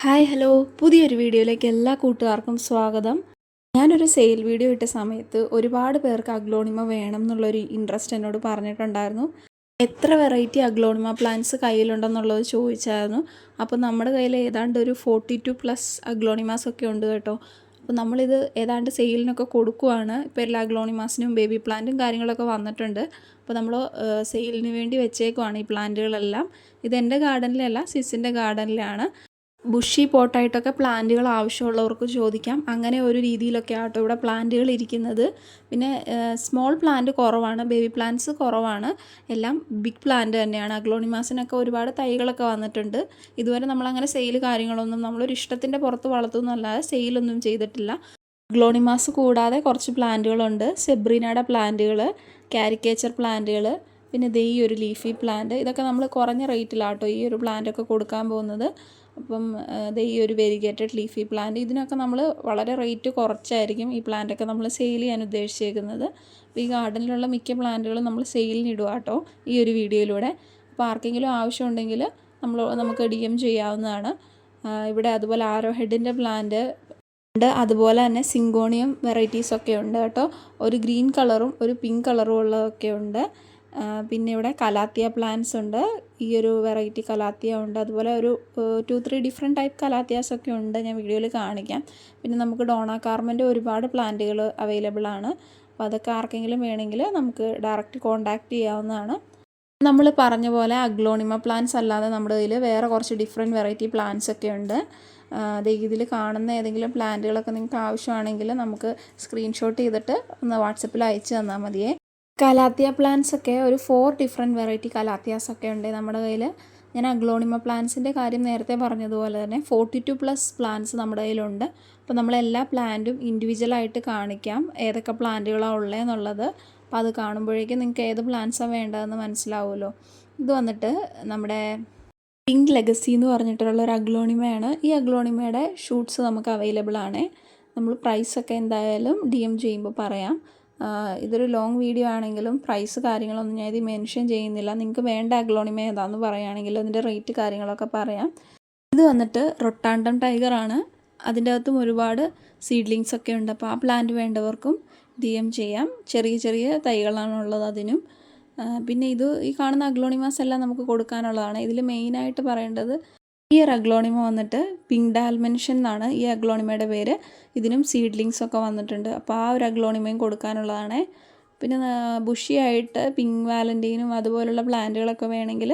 Hi hello. പുതിയൊരു വീഡിയോയിലേക്ക് എല്ലാ കൂട്ടുകാർക്കും സ്വാഗതം. ഞാനൊരു സെയിൽ വീഡിയോ ഇട്ട സമയത്ത് ഒരുപാട് പേർക്ക് അഗ്ലോണിമ വേണം എന്നുള്ളൊരു ഇൻട്രസ്റ്റ് എന്നോട് പറഞ്ഞിട്ടുണ്ടായിരുന്നു. എത്ര വെറൈറ്റി അഗ്ലോണിമ പ്ലാന്റ്സ് കയ്യിലുണ്ടെന്നുള്ളത് ചോദിച്ചായിരുന്നു. അപ്പോൾ നമ്മുടെ കയ്യിൽ ഏതാണ്ട് ഒരു ഫോർട്ടി ടു പ്ലസ് അഗ്ലോണിമാസ് ഒക്കെ ഉണ്ട് കേട്ടോ. അപ്പോൾ നമ്മളിത് ഏതാണ്ട് സെയിലിനൊക്കെ കൊടുക്കുവാണ്. ഇപ്പോൾ എല്ലാ അഗ്ലോണിമാസിനും ബേബി പ്ലാന്റും കാര്യങ്ങളൊക്കെ വന്നിട്ടുണ്ട്. അപ്പോൾ നമ്മൾ സെയിലിന് വേണ്ടി വെച്ചേക്കുവാണ് ഈ പ്ലാന്റുകളെല്ലാം ഇത് എന്റെ ഗാർഡനിലല്ല സിസിന്റെ ഗാർഡനിലാണ് ബുഷി പോട്ടായിട്ടൊക്കെ പ്ലാന്റുകൾ ആവശ്യമുള്ളവർക്ക് ചോദിക്കാം. അങ്ങനെ ഒരു രീതിയിലൊക്കെ ആട്ടോ ഇവിടെ പ്ലാന്റുകൾ ഇരിക്കുന്നത്. പിന്നെ സ്മോൾ പ്ലാന്റ് കുറവാണ്. ബേബി പ്ലാന്റ്സ് കുറവാണ്. എല്ലാം ബിഗ് പ്ലാന്റ് തന്നെയാണ്. അഗ്ലോണിമാസിനൊക്കെ ഒരുപാട് തൈകളൊക്കെ വന്നിട്ടുണ്ട്. ഇതുവരെ നമ്മളങ്ങനെ സെയിൽ കാര്യങ്ങളൊന്നും നമ്മളൊരു ഇഷ്ടത്തിന്റെ പുറത്ത് വളർത്തുന്നല്ലാതെ സെയിലൊന്നും ചെയ്തിട്ടില്ല. ഗ്ലോണിമാസ് കൂടാതെ കുറച്ച് പ്ലാന്റുകളുണ്ട് സെബ്രീനയുടെ പ്ലാന്റുകൾ കാരിക്കേച്ചർ പ്ലാന്റുകൾ പിന്നെ ദേ ഈ ഒരു ലീഫി പ്ലാന്റ് ഇതൊക്കെ നമ്മൾ കുറഞ്ഞ റേറ്റിലാട്ടോ ഈ ഒരു പ്ലാന്റൊക്കെ കൊടുക്കാൻ പോകുന്നത്. അപ്പം ദേ ഈ ഒരു വെരിഗേറ്റഡ് ലീഫി പ്ലാന്റ് ഇതിനൊക്കെ നമ്മൾ വളരെ റേറ്റ് കുറച്ചായിരിക്കും ഈ പ്ലാന്റൊക്കെ നമ്മൾ സെയിൽ ചെയ്യാൻ ഉദ്ദേശിച്ചേക്കുന്നത്. അപ്പോൾ ഈ ഗാർഡനിലുള്ള മിക്ക പ്ലാന്റുകളും നമ്മൾ സെയിലിന് ഇടുക കേട്ടോ ഈ ഒരു വീഡിയോയിലൂടെ. അപ്പോൾ ആർക്കെങ്കിലും ആവശ്യമുണ്ടെങ്കിൽ നമ്മൾ നമുക്ക് ഡി എം ചെയ്യാവുന്നതാണ്. ഇവിടെ അതുപോലെ ആരോ ഹെഡിന്റെ പ്ലാന്റ് ഉണ്ട്. അതുപോലെ തന്നെ സിങ്കോണിയം വെറൈറ്റീസ് ഒക്കെ ഉണ്ട് കേട്ടോ. ഒരു ഗ്രീൻ കളറും ഒരു പിങ്ക് കളറും ഉള്ളതൊക്കെ ഉണ്ട്. പിന്നെ ഇവിടെ കലാത്തിയ പ്ലാന്റ്സ് ഉണ്ട്. ഈ ഒരു വെറൈറ്റി കലാത്തിയ ഉണ്ട്. അതുപോലെ ഒരു two three different type calatheas ഒക്കെ ഉണ്ട് ഞാൻ വീഡിയോയിൽ കാണിക്കാം. പിന്നെ നമുക്ക് ഡോണ കാർമന്റെ ഒരുപാട് പ്ലാന്റുകൾ അവൈലബിൾ ആണ്. അപ്പോൾ അതൊക്കെ ആർക്കെങ്കിലും വേണമെങ്കിൽ നമുക്ക് ഡയറക്റ്റ് കോൺടാക്റ്റ് ചെയ്യാവുന്നതാണ്. നമ്മൾ പറഞ്ഞ പോലെ അഗ്ലോണിമ പ്ലാന്റ്സ് അല്ലാതെ നമ്മുടെ ഇതിൽ വേറെ കുറച്ച് ഡിഫറെന്റ് വെറൈറ്റി പ്ലാന്റ്സ് ഒക്കെ ഉണ്ട്. അത് ഇതിൽ കാണുന്ന ഏതെങ്കിലും പ്ലാന്റുകളൊക്കെ നിങ്ങൾക്ക് ആവശ്യമാണെങ്കിൽ നമുക്ക് സ്ക്രീൻഷോട്ട് ചെയ്തിട്ട് ഒന്ന് വാട്സപ്പിൽ അയച്ചു തന്നാൽ മതിയേ. കലാത്തിയ പ്ലാന്റ്സ് ഒക്കെ ഒരു ഫോർ ഡിഫറെന്റ് വെറൈറ്റി കലാത്തിയാസ് ഒക്കെ ഉണ്ട് നമ്മുടെ കയ്യിൽ ഞാൻ അഗ്ലോണിമ പ്ലാന്റ്സിന്റെ കാര്യം നേരത്തെ പറഞ്ഞതുപോലെ തന്നെ ഫോർട്ടി ടു പ്ലസ് പ്ലാന്റ്സ് നമ്മുടെ കയ്യിലുണ്ട്. അപ്പോൾ നമ്മൾ എല്ലാ പ്ലാന്റും ഇൻഡിവിജ്വലായിട്ട് കാണിക്കാം. ഏതൊക്കെ പ്ലാന്റുകളാണ് ഉള്ളതെന്നുള്ളത് അപ്പോൾ അത് കാണുമ്പോഴേക്കും നിങ്ങൾക്ക് ഏത് പ്ലാന്റ്സാണ് വേണ്ടതെന്ന് മനസ്സിലാവുമല്ലോ. ഇത് വന്നിട്ട് നമ്മുടെ പിങ്ക് ലെഗസി എന്ന് പറഞ്ഞിട്ടുള്ള ഒരു അഗ്ലോണിമയാണ്. ഈ അഗ്ലോണിമയുടെ ഷൂട്ട്സ് നമുക്ക് അവൈലബിൾ ആണ്. നമ്മൾ പ്രൈസൊക്കെ എന്തായാലും ഡി എം ചെയ്യുമ്പോൾ പറയാം. ഇതൊരു ലോങ് വീഡിയോ ആണെങ്കിലും പ്രൈസ് കാര്യങ്ങളൊന്നും ഞാൻ ഇത് മെൻഷൻ ചെയ്യുന്നില്ല. നിങ്ങൾക്ക് വേണ്ട അഗ്ലോണിമ ഏതാണെന്ന് പറയുകയാണെങ്കിൽ അതിന്റെ റേറ്റ് കാര്യങ്ങളൊക്കെ പറയാം. ഇത് വന്നിട്ട് റൊട്ടാണ്ടം ടൈഗർ ആണ്. അതിന്റെ അകത്തും ഒരുപാട് സീഡ്ലിങ്സ് ഒക്കെ ഉണ്ട്. അപ്പോൾ ആ പ്ലാന്റ് വേണ്ടവർക്കും ഡി എം ചെയ്യാം. ചെറിയ ചെറിയ തൈകളാണ് ഉള്ളത് അതിനും. പിന്നെ ഇത് ഈ കാണുന്ന അഗ്ലോണിമാസ് എല്ലാം നമുക്ക് കൊടുക്കാനുള്ളതാണ്. ഇതിൽ മെയിനായിട്ട് പറയേണ്ടത് ഈ ഒരു അഗ്ലോണിമ വന്നിട്ട് പിങ്ക് ഡാൽമെൻഷൻ എന്നാണ് ഈ അഗ്ലോണിമയുടെ പേര്. ഇതിനും സീഡ്ലിങ്സ് ഒക്കെ വന്നിട്ടുണ്ട്. അപ്പോൾ ആ ഒരു അഗ്ലോണിമയും കൊടുക്കാനുള്ളതാണ്. പിന്നെ ബുഷിയായിട്ട് പിങ്ക് വാലന്റീനും അതുപോലുള്ള പ്ലാന്റുകളൊക്കെ വേണമെങ്കിൽ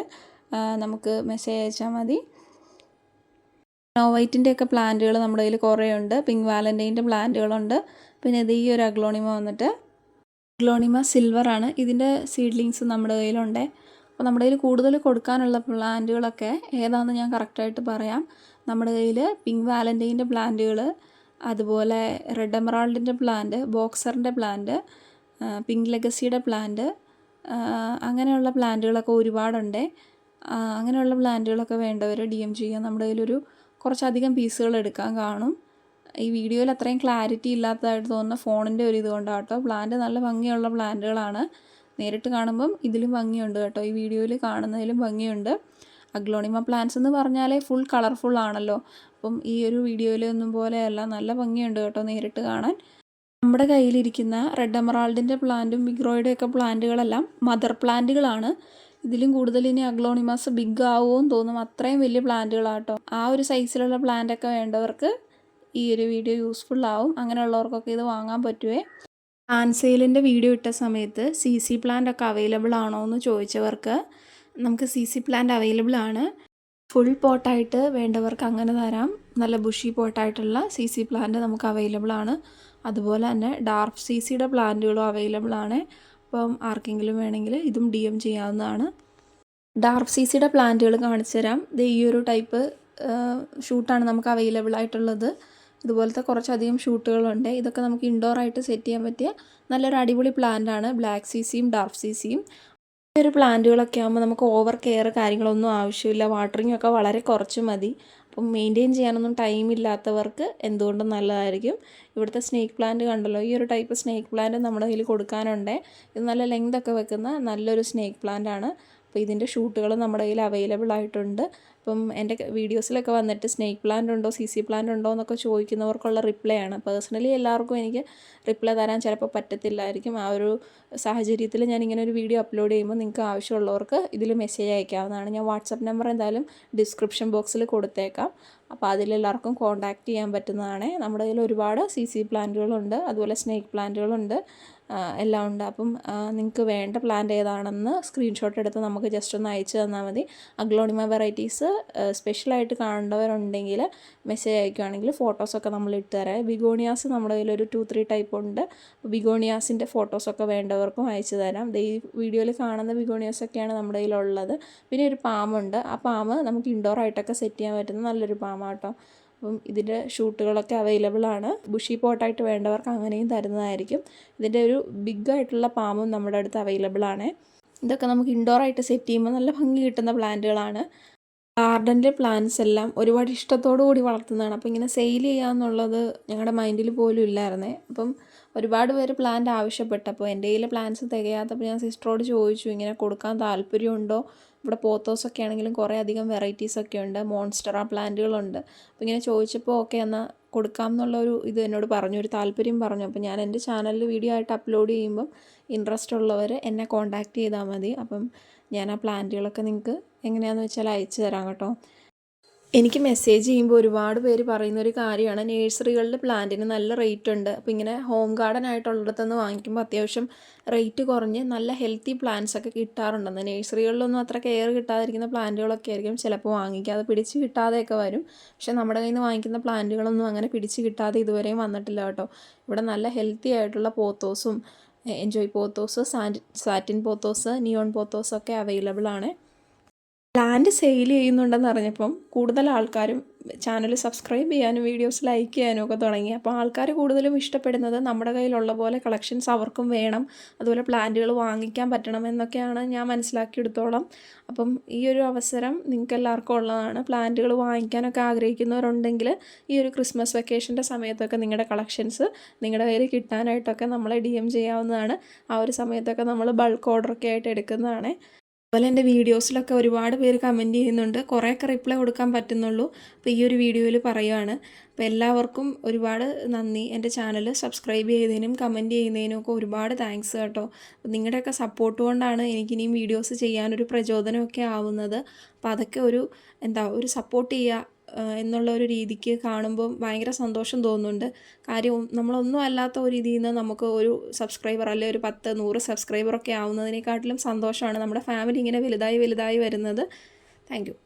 നമുക്ക് മെസ്സേജ് അയച്ചാൽ മതി. സ്നോ വൈറ്റിന്റെയൊക്കെ പ്ലാന്റുകൾ നമ്മുടെ കയ്യിൽ കുറേ ഉണ്ട് പിങ്ക് വാലന്റൈന്റെ പ്ലാന്റുകളുണ്ട് പിന്നെ ഇത് ഈ ഒരു അഗ്ലോണിമ വന്നിട്ട് അഗ്ലോണിമ സിൽവർ ആണ്. ഇതിന്റെ സീഡ്ലിങ്സ് നമ്മുടെ കയ്യിലുണ്ട്. അപ്പോൾ നമ്മുടെ കയ്യിൽ കൂടുതൽ കൊടുക്കാനുള്ള പ്ലാന്റുകളൊക്കെ ഏതാണെന്ന് ഞാൻ കറക്റ്റായിട്ട് പറയാം. നമ്മുടെ കയ്യിൽ പിങ്ക് വാലന്റൈന്റെ പ്ലാന്റുകൾ അതുപോലെ റെഡ് എമറാൾഡിന്റെ പ്ലാന്റ് ബോക്സറിന്റെ പ്ലാന്റ് പിങ്ക് ലെഗസിയുടെ പ്ലാന്റ് അങ്ങനെയുള്ള പ്ലാന്റുകളൊക്കെ ഒരുപാടുണ്ട്. അങ്ങനെയുള്ള പ്ലാന്റുകളൊക്കെ വേണ്ടവർ ഡി എം ചെയ്യാൻ നമ്മുടെ കയ്യിലൊരു കുറച്ചധികം പീസുകൾ എടുക്കാൻ കാണും. ഈ വീഡിയോയിൽ അത്രയും ക്ലാരിറ്റി ഇല്ലാത്തതായിട്ട് തോന്നുന്ന ഫോണിന്റെ ഒരു ഇതുകൊണ്ടാട്ടോ. പ്ലാന്റ് നല്ല ഭംഗിയുള്ള പ്ലാന്റുകളാണ്. നേരിട്ട് കാണുമ്പം ഇതിലും ഭംഗിയുണ്ട് കേട്ടോ. ഈ വീഡിയോയിൽ കാണുന്നതിലും ഭംഗിയുണ്ട്. അഗ്ലോണിമ പ്ലാന്റ്സ് എന്ന് പറഞ്ഞാലേ ഫുൾ കളർഫുൾ ആണല്ലോ. അപ്പം ഈ ഒരു വീഡിയോയിലൊന്നും പോലെയല്ല നല്ല ഭംഗിയുണ്ട് കേട്ടോ നേരിട്ട് കാണാൻ. നമ്മുടെ കയ്യിലിരിക്കുന്ന റെഡ് എമറാൾഡിന്റെ പ്ലാന്റും ബിഗ്രോയുടെ ഒക്കെ പ്ലാന്റുകളെല്ലാം മദർ പ്ലാന്റുകളാണ് ഇതിലും കൂടുതൽ ഇനി അഗ്ലോണിമാസ് ബിഗ് ആവുമെന്ന് തോന്നും. അത്രയും വലിയ പ്ലാന്റുകളാട്ടോ ആ ഒരു സൈസിലുള്ള പ്ലാന്റൊക്കെ വേണ്ടവർക്ക് ഈ ഒരു വീഡിയോ യൂസ്ഫുൾ ആവും. അങ്ങനെയുള്ളവർക്കൊക്കെ ഇത് വാങ്ങാൻ പറ്റുമേ ആൻസെയിലിന്റെ വീഡിയോ ഇട്ട സമയത്ത് സി സി പ്ലാന്റ് ഒക്കെ അവൈലബിൾ ആണോ എന്ന് ചോദിച്ചവർക്ക് നമുക്ക് സി സി പ്ലാന്റ് അവൈലബിൾ ആണ്. ഫുൾ പോട്ടായിട്ട് വേണ്ടവർക്ക് അങ്ങനെ തരാം. നല്ല ബുഷി പോട്ടായിട്ടുള്ള സി സി പ്ലാന്റ് നമുക്ക് അവൈലബിൾ ആണ്. അതുപോലെ തന്നെ ഡാർക്ക് സി സിയുടെ പ്ലാന്റുകളും അവൈലബിൾ ആണ്. അപ്പം ആർക്കെങ്കിലും വേണമെങ്കിൽ ഇതും ഡി എം ചെയ്യാവുന്നതാണ്. ഡാർക്ക് സി സിയുടെ പ്ലാന്റുകൾ കാണിച്ചു തരാം ഇത് ഈ ഒരു ടൈപ്പ് ഷൂട്ടാണ് നമുക്ക് അവൈലബിൾ ആയിട്ടുള്ളത്. ഇതുപോലത്തെ കുറച്ചധികം ഷൂട്ടുകളുണ്ട്. ഇതൊക്കെ നമുക്ക് ഇൻഡോർ ആയിട്ട് സെറ്റ് ചെയ്യാൻ പറ്റിയ നല്ലൊരു അടിപൊളി പ്ലാന്റാണ് ബ്ലാക്ക് സീസിയും ഡാർഫ് സീസിയും ഈ ഒരു പ്ലാന്റുകളൊക്കെ ആകുമ്പോൾ നമുക്ക് ഓവർ കെയർ കാര്യങ്ങളൊന്നും ആവശ്യമില്ല. വാട്ടറിങ് ഒക്കെ വളരെ കുറച്ച് മതി. അപ്പം മെയിന്റെയിൻ ചെയ്യാനൊന്നും ടൈം ഇല്ലാത്തവർക്ക് എന്തുകൊണ്ടും നല്ലതായിരിക്കും. ഇവിടുത്തെ സ്നേക്ക് പ്ലാന്റ് കണ്ടല്ലോ. ഈ ഒരു ടൈപ്പ് സ്നേക്ക് പ്ലാന്റ് നമ്മുടെ കയ്യിൽ കൊടുക്കാനുണ്ട്. ഇത് നല്ല ലെങ്ത് ഒക്കെ വെക്കുന്ന നല്ലൊരു സ്നേക്ക് പ്ലാന്റ് ആണ്. അപ്പോൾ ഇതിന്റെ ഷൂട്ടുകൾ നമ്മുടെ കയ്യിൽ അവൈലബിൾ ആയിട്ടുണ്ട്. അപ്പം എന്റെ വീഡിയോസിലൊക്കെ വന്നിട്ട് സ്നേക്ക് പ്ലാന്റ് ഉണ്ടോ സി സി പ്ലാന്റ് ഉണ്ടോ എന്നൊക്കെ ചോദിക്കുന്നവർക്കുള്ള റിപ്ലൈ ആണ്. പേഴ്സണലി എല്ലാവർക്കും എനിക്ക് റിപ്ലൈ തരാൻ ചിലപ്പോൾ പറ്റത്തില്ലായിരിക്കും. ആ ഒരു സാഹചര്യത്തിൽ ഞാൻ ഇങ്ങനെ ഒരു വീഡിയോ അപ്ലോഡ് ചെയ്യുമ്പോൾ നിങ്ങൾക്ക് ആവശ്യമുള്ളവർക്ക് ഇതിൽ മെസ്സേജ് അയക്കാവുന്നതാണ്. ഞാൻ വാട്സപ്പ് നമ്പർ എന്തായാലും ഡിസ്ക്രിപ്ഷൻ ബോക്സിൽ കൊടുത്തേക്കാം. അപ്പോൾ അതിലെല്ലാവർക്കും കോൺടാക്റ്റ് ചെയ്യാൻ പറ്റുന്നതാണ്. നമ്മുടെ കയ്യിൽ ഒരുപാട് സി സി പ്ലാന്റുകളുണ്ട് അതുപോലെ സ്നേക്ക് പ്ലാന്റുകളുണ്ട് എല്ലാം ഉണ്ട്. അപ്പം നിങ്ങൾക്ക് വേണ്ട പ്ലാന്റ് ഏതാണെന്ന് സ്ക്രീൻഷോട്ട് എടുത്ത് നമുക്ക് ജസ്റ്റ് ഒന്ന് അയച്ചു തന്നാൽ മതി. അഗ്ലോണിമ വെറൈറ്റീസ് സ്പെഷ്യലായിട്ട് കാണേണ്ടവരുണ്ടെങ്കിൽ മെസ്സേജ് അയക്കുകയാണെങ്കിൽ ഫോട്ടോസൊക്കെ നമ്മൾ ഇട്ട് തരാം. ബിഗോണിയാസ് നമ്മുടെ കയ്യിൽ ഒരു ടു ത്രീ ടൈപ്പ് ഉണ്ട്. ബിഗോണിയാസിന്റെ ഫോട്ടോസൊക്കെ വേണ്ടവർക്കും അയച്ചു തരാം. ഈ വീഡിയോയിൽ കാണുന്ന ബിഗോണിയാസൊക്കെയാണ് നമ്മുടെ കയ്യിലുള്ളത്. പിന്നെ ഒരു പാമുണ്ട് ആ പാമ്പ് നമുക്ക് ഇൻഡോർ ആയിട്ടൊക്കെ സെറ്റ് ചെയ്യാൻ പറ്റുന്ന നല്ലൊരു പാമ്പാട്ടോ അപ്പം ഇതിന്റെ ഷൂട്ടുകളൊക്കെ അവൈലബിൾ ആണ്. ബുഷി പോട്ടായിട്ട് വേണ്ടവർക്ക് അങ്ങനെയും തരുന്നതായിരിക്കും. ഇതിന്റെ ഒരു ബിഗ് ആയിട്ടുള്ള പാമ്പും നമ്മുടെ അടുത്ത് അവൈലബിൾ ആണ്. ഇതൊക്കെ നമുക്ക് ഇൻഡോർ ആയിട്ട് സെറ്റ് ചെയ്യുമ്പോൾ നല്ല ഭംഗി കിട്ടുന്ന പ്ലാന്റുകളാണ് ഗാർഡനിലെ പ്ലാന്റ്സ് എല്ലാം ഒരുപാട് ഇഷ്ടത്തോടു കൂടി വളർത്തുന്നതാണ്. അപ്പോൾ ഇങ്ങനെ സെയിൽ ചെയ്യാന്നുള്ളത് ഞങ്ങളുടെ മൈൻഡിൽ പോലും ഇല്ലായിരുന്നേ. അപ്പം ഒരുപാട് പേര് പ്ലാന്റ് ആവശ്യപ്പെട്ടപ്പോൾ എന്റെ കയ്യിൽ പ്ലാന്റ്സ് തികയാത്തപ്പോൾ ഞാൻ സിസ്റ്ററോട് ചോദിച്ചു ഇങ്ങനെ കൊടുക്കാൻ താല്പര്യമുണ്ടോ? ഇവിടെ പോത്തോസൊക്കെ ആണെങ്കിലും കുറേ അധികം വെറൈറ്റീസൊക്കെ ഉണ്ട് മോൺസ്റ്ററ പ്ലാന്റുകളുണ്ട്. അപ്പോൾ ഇങ്ങനെ ചോദിച്ചപ്പോൾ ഓക്കെ എന്നാൽ കൊടുക്കാം എന്നുള്ള ഒരു ഇത് എന്നോട് പറഞ്ഞു ഒരു താല്പര്യം പറഞ്ഞു. അപ്പോൾ ഞാൻ എന്റെ ചാനലിൽ വീഡിയോ ആയിട്ട് അപ്ലോഡ് ചെയ്യുമ്പം ഇൻട്രസ്റ്റ് ഉള്ളവർ എന്നെ കോൺടാക്റ്റ് ചെയ്താൽ മതി. അപ്പം ഞാൻ ആ പ്ലാന്റുകളൊക്കെ നിങ്ങൾക്ക് എങ്ങനെയാണെന്ന് വെച്ചാൽ അയച്ചു തരാം കേട്ടോ. എനിക്ക് മെസ്സേജ് ചെയ്യുമ്പോൾ ഒരുപാട് പേര് പറയുന്ന ഒരു കാര്യമാണ്. നേഴ്സറികളിൽ പ്ലാന്റിന് നല്ല റേറ്റ് ഉണ്ട്. അപ്പോൾ ഇങ്ങനെ ഹോം ഗാർഡൻ ആയിട്ടുള്ളിടത്തുനിന്ന് വാങ്ങിക്കുമ്പോൾ അത്യാവശ്യം റേറ്റ് കുറഞ്ഞ് നല്ല ഹെൽത്തി പ്ലാന്റ്സ് ഒക്കെ കിട്ടാറുണ്ടെന്ന്. നേഴ്സറികളിലൊന്നും അത്ര കെയർ കിട്ടാതിരിക്കുന്ന പ്ലാന്റുകളൊക്കെ ആയിരിക്കും ചിലപ്പോൾ വാങ്ങിക്കാതെ പിടിച്ച് കിട്ടാതെയൊക്കെ വരും. പക്ഷെ നമ്മുടെ കയ്യിൽ നിന്ന് വാങ്ങിക്കുന്ന പ്ലാന്റുകളൊന്നും അങ്ങനെ പിടിച്ച് കിട്ടാതെ ഇതുവരെയും വന്നിട്ടില്ല കേട്ടോ. ഇവിടെ നല്ല ഹെൽത്തി ആയിട്ടുള്ള പോത്തോസും enjoy pothos satin pothos neon pothos ഒക്കെ അവൈലബിൾ ആണ്. പ്ലാന്റ് സെയിൽ ചെയ്യുന്നുണ്ടെന്ന് അറിഞ്ഞപ്പം കൂടുതൽ ആൾക്കാരും ചാനൽ സബ്സ്ക്രൈബ് ചെയ്യാനും വീഡിയോസ് ലൈക്ക് ചെയ്യാനും ഒക്കെ തുടങ്ങി. അപ്പോൾ ആൾക്കാർ കൂടുതലും ഇഷ്ടപ്പെടുന്നത് നമ്മുടെ കയ്യിലുള്ള പോലെ കളക്ഷൻസ് അവർക്കും വേണം. അതുപോലെ പ്ലാന്റുകൾ വാങ്ങിക്കാൻ പറ്റണം എന്നൊക്കെയാണ് ഞാൻ മനസ്സിലാക്കിയെടുത്തോളം. അപ്പം ഈ ഒരു അവസരം നിങ്ങൾക്ക് എല്ലാവർക്കും ഉള്ളതാണ്. പ്ലാന്റുകൾ വാങ്ങിക്കാനൊക്കെ ആഗ്രഹിക്കുന്നവരുണ്ടെങ്കിൽ ഈ ഒരു ക്രിസ്മസ് വെക്കേഷന്റെ സമയത്തൊക്കെ നിങ്ങളുടെ കളക്ഷൻസ് നിങ്ങളുടെ കയ്യിൽ കിട്ടാനായിട്ടൊക്കെ നമ്മളെ ഡി എം ചെയ്യാവുന്നതാണ്. ആ ഒരു സമയത്തൊക്കെ നമ്മൾ ബൾക്ക് ഓർഡറൊക്കെ ആയിട്ട് എടുക്കുന്നതാണ്. അതുപോലെ എന്റെ വീഡിയോസിലൊക്കെ ഒരുപാട് പേര് കമന്റ് ചെയ്യുന്നുണ്ട്. കുറേയൊക്കെ റിപ്ലൈ കൊടുക്കാൻ പറ്റുന്നുള്ളൂ. അപ്പോൾ ഈ ഒരു വീഡിയോയിൽ പറയുവാണ്. അപ്പോൾ എല്ലാവർക്കും ഒരുപാട് നന്ദി. എന്റെ ചാനൽ സബ്സ്ക്രൈബ് ചെയ്തതിനും കമന്റ് ചെയ്യുന്നതിനും ഒക്കെ ഒരുപാട് താങ്ക്സ് കേട്ടോ. നിങ്ങളുടെയൊക്കെ സപ്പോർട്ട് കൊണ്ടാണ് എനിക്കിനിയും വീഡിയോസ് ചെയ്യാനൊരു പ്രചോദനമൊക്കെ ആവുന്നത്. അപ്പോൾ അതൊക്കെ ഒരു എന്താ ഒരു സപ്പോർട്ട് ചെയ്യുക. എന്നുള്ള ഒരു രീതിക്ക് കാണുമ്പോൾ ഭയങ്കര സന്തോഷം തോന്നുന്നുണ്ട്. കാര്യം നമ്മളൊന്നും അല്ലാത്ത ഒരു രീതിയിൽ നിന്ന് നമുക്ക് ഒരു സബ്സ്ക്രൈബർ അല്ലെങ്കിൽ ഒരു പത്ത് നൂറ് സബ്സ്ക്രൈബറൊക്കെ ആവുന്നതിനെക്കാട്ടിലും സന്തോഷമാണ് നമ്മുടെ ഫാമിലി ഇങ്ങനെ വലുതായി വലുതായി വരുന്നത്. താങ്ക്